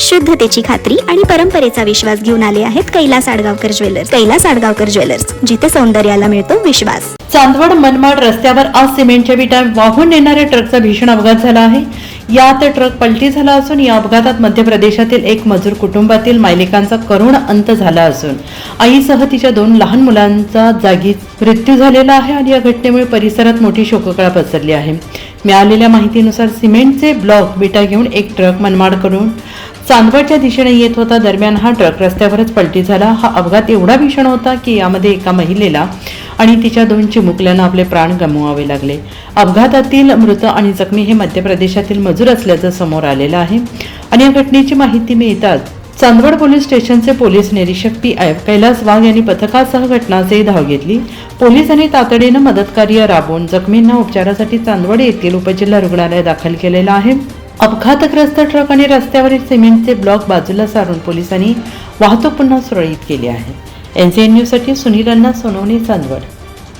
शुद्धतेची खात्री आणि परंपरेचा विश्वास घेऊन आले आहेत कैलास आडगावकर ज्वेलर्स. कैलास आडगावकर ज्वेलर्स जिथे सौंदर्याला मिळतो विश्वास. चांदवड मनमाड रस्त्यावर आज सिमेंटच्या विटा वाहून नेणाऱ्या ट्रकचा भीषण अपघात झाला आहे. यात ट्रक पलटी झाला असून या अपघातात मध्य प्रदेशातील एक मजूर कुटुंबातील मायलिकांचा करुण अंत झाला असून आईसह तिच्या दोन लहान मुलांचा जागी मृत्यू झालेला आहे आणि या घटनेमुळे परिसरात मोठी शोककळा पसरली आहे. मिळालेल्या माहितीनुसार सिमेंटचे ब्लॉक विटा घेऊन एक ट्रक मनमाडकडून चांदवडच्या दिशेने येत होता दरम्यान हा ट्रक रस्त्यावरच पलटी झाला. हा अपघात एवढा भीषण होता की यामध्ये एका महिलेला आणि तिच्या दोन चिमुकल्यांना आपले प्राण गमवावे लागले. अपघातातील मृत आणि जखमी हे मध्य प्रदेशातील मजूर असल्याचं समोर आलेलं आहे. आणि या घटनेची माहिती मिळताच चांदवड पोलीस स्टेशनचे पोलीस निरीक्षक पी आय कैलास वाघ यांनी पथकासह घटनास्थळी धाव घेतली. पोलिसांनी तातडीनं मदतकार्य राबवून जखमींना उपचारासाठी चांदवड येथील उपजिल्हा रुग्णालय दाखल केलेलं आहे. अपघातग्रस्त ट्रक आणि रस्त्यावरील सिमेंटचे ब्लॉक बाजूला सारून पोलिसांनी वाहतूक पुन्हा सुरळीत केली आहे. एन जे न्यूजसाठी सुनील अण्णा सोनवणे चांदवड.